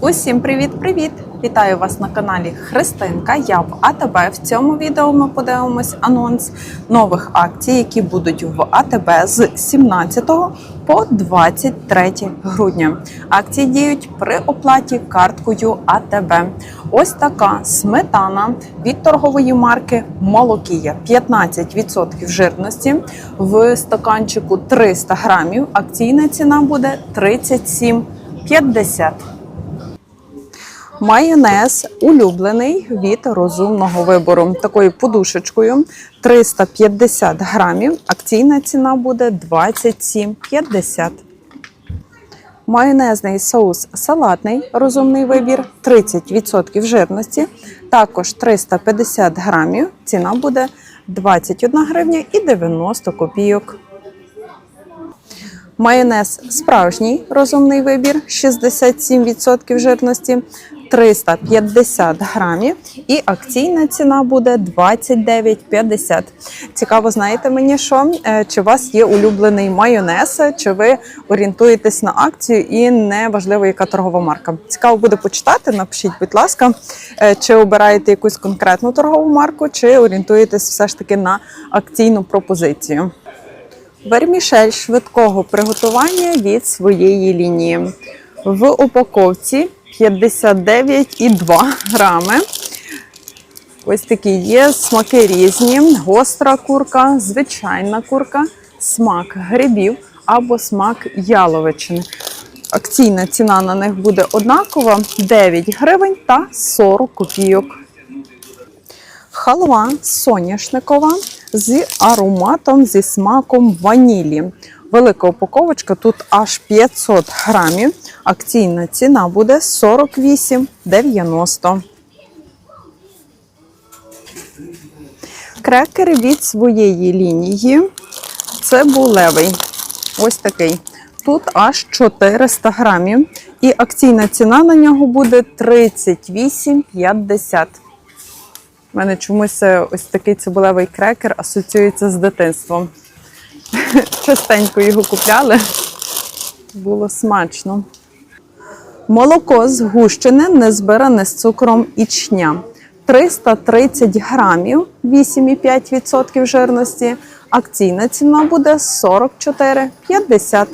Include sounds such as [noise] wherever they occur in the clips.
Усім привіт-привіт! Вітаю вас на каналі Христинка. Я в АТБ. В цьому відео ми подивимось анонс нових акцій, які будуть в АТБ з 17 по 23 грудня. Акції діють при оплаті карткою АТБ. Ось така сметана від торгової марки Молокія 15% жирності в стаканчику 300 грамів. Акційна ціна буде 37,50. Майонез улюблений від розумного вибору. Такою подушечкою 350 грамів. Акційна ціна буде 27,50. Майонезний соус салатний розумний вибір 30% жирності. Також 350 грамів. Ціна буде 21 гривня і 90 копійок. Майонез справжній розумний вибір 67% жирності 350 грамів. І акційна ціна буде 29,50. Цікаво, знаєте мені, що Е, чи у вас є улюблений майонез, чи ви орієнтуєтесь на акцію і не важливо, яка торгова марка. Цікаво буде почитати. Напишіть, будь ласка, е, чи обираєте якусь конкретну торгову марку, чи орієнтуєтесь все ж таки на акційну пропозицію. Вермішель швидкого приготування від своєї лінії. В упаковці 59,2 грами. Ось такі є смаки різні: гостра курка, звичайна курка, смак грибів або смак яловичини. Акційна ціна на них буде однакова 9 гривень та 40 копійок. Халва соняшникова з ароматом зі смаком ванілі. Велика упаковочка, тут аж 500 грамів. Акційна ціна буде 48,90. Крекер від своєї лінії. Цибулевий. Ось такий. Тут аж 400 грамів. І акційна ціна на нього буде 38,50. У мене чомусь е, ось такий цибулевий крекер асоціюється з дитинством. [laughs] Частенько його купляли. Було смачно. Молоко згущене, незбиране з цукром ічня. 330 грамів, 8,5% жирності. Акційна ціна буде 44,50.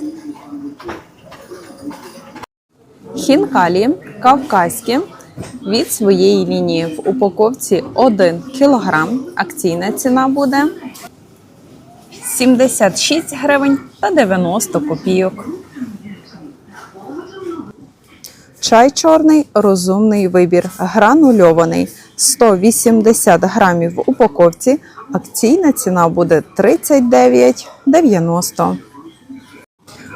Хінкалі кавказькі від своєї лінії в упаковці 1 кг. Акційна ціна буде 76 гривень та 90 копійок. Чай чорний розумний вибір. Гранульований 180 грамів в упаковці. Акційна ціна буде 39,90.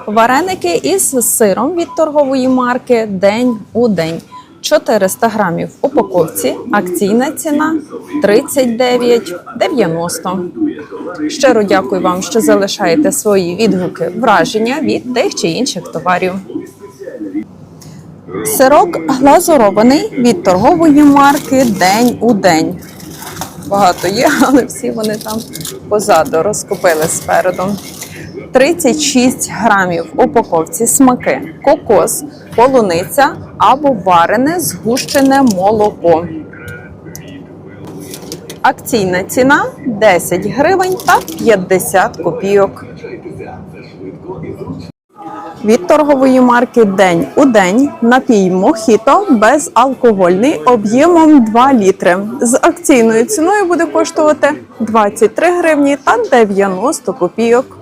Вареники із сиром від торгової марки День у день. 400 грамів в упаковці. Акційна ціна 39,90. Щиро дякую вам, що залишаєте свої відгуки, враження від тих чи інших товарів. Сирок глазурований від торгової марки День у день. Багато є, [laughs] але всі вони там позаду розкупили спереду. 36 грамів упаковці смаки, кокос, полуниця або варене згущене молоко. Акційна ціна 10 гривень та 50 копійок. Від торгової марки День у день напій Мохіто безалкогольний об'ємом 2 літри. З акційною ціною буде коштувати 23 гривні та 90 копійок.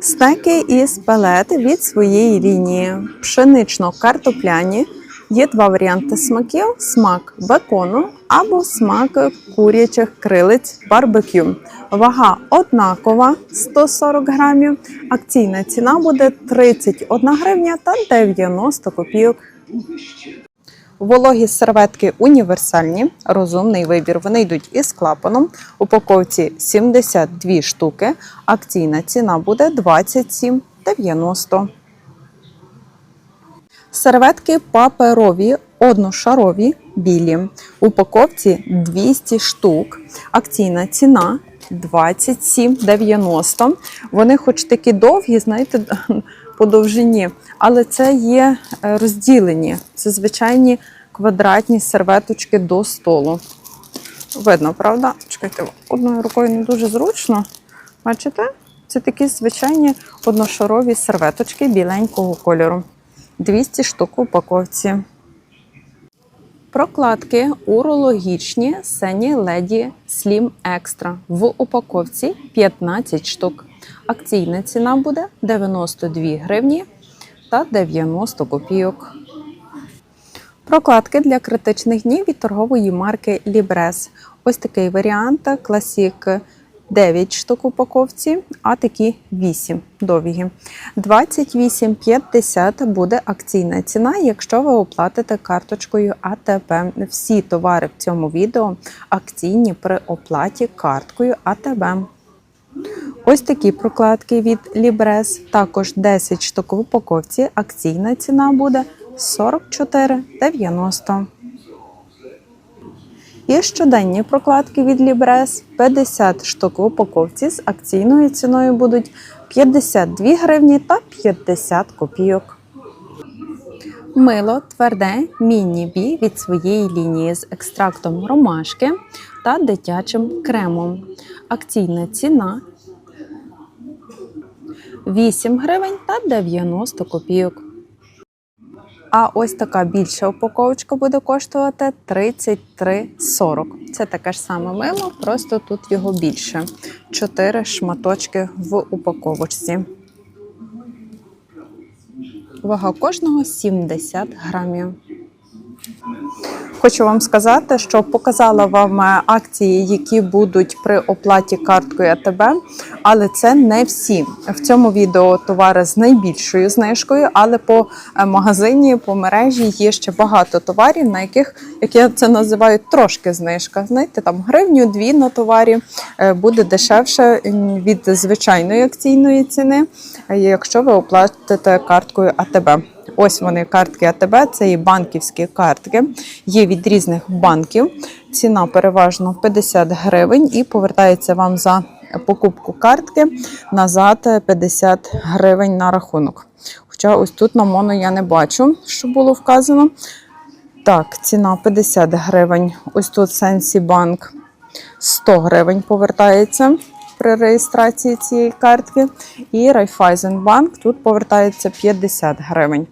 Стеки із пелет від своєї лінії. Пшенично-картопляні. Є два варіанти смаків: смак бекону або смак курячих крилиць барбекю. Вага однакова 140 грамів. Акційна ціна буде 31 гривня та 90 копійок. Вологі серветки універсальні, розумний вибір. Вони йдуть із клапаном. Упаковці 72 штуки. Акційна ціна буде 27,90. Серветки паперові, одношарові, білі. Упаковці 200 штук. Акційна ціна 27,90. Вони хоч такі довгі, знаєте, [laughs] по довжині, але це є е, розділені. Це звичайні квадратні серветочки до столу. Видно, правда? Чекайте, одною рукою не дуже зручно. Бачите? Це такі звичайні одношарові серветочки біленького кольору. 200 штук в упаковці. Прокладки урологічні Сені Леді Slim Extra в упаковці 15 штук. Акційна ціна буде 92 гривні та 90 копійок. Прокладки для критичних днів від торгової марки Libres. Ось такий варіант Classic 9 штук упаковці, а такі 8 довгі. 28,50 буде акційна ціна, якщо ви оплатите карточкою АТБ. Всі товари в цьому відео акційні при оплаті карткою АТБ. Ось такі прокладки від Libres, також 10 штук в упаковці. Акційна ціна буде 44,90. І щоденні прокладки від Libres 50 штук в упаковці з акційною ціною будуть 52 гривні та 50 копійок. Мило тверде міні-бі від своєї лінії з екстрактом ромашки та дитячим кремом. Акційна ціна 8 гривень та 90 копійок. А ось така більша упаковочка буде коштувати 33,40. Це таке ж саме мило, просто тут його більше. 4 шматочки в упаковочці. Вага кожного 70 грамів. Хочу вам сказати, що показала вам е, акції, які будуть при оплаті карткою АТБ, але це не всі. В цьому відео товари з найбільшою знижкою, але по е, магазині, по мережі є ще багато товарів, на яких, як я це називаю, трошки знижка. Знаєте, там гривню, дві на товарі е, буде дешевше від звичайної акційної ціни, якщо ви оплатите карткою АТБ. Ось вони картки АТБ, це і банківські картки. Є від різних банків. Ціна переважно 50 гривень і повертається вам за покупку картки назад 50 гривень на рахунок. Хоча ось тут на моно я не бачу, що було вказано. Так, ціна 50 гривень. Ось тут Сенсі Банк 100 гривень повертається при реєстрації цієї картки. І Райфайзенбанк тут повертається 50 гривень.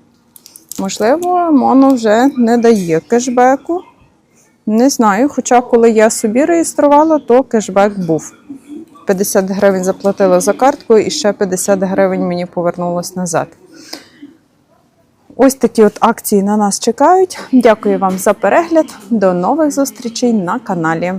Можливо, Моно вже не дає кешбеку. Не знаю, хоча коли я собі реєструвала, то кешбек був. 50 гривень заплатила за картку і ще 50 гривень мені повернулось назад. Ось такі от акції на нас чекають. Дякую вам за перегляд. До нових зустрічей на каналі.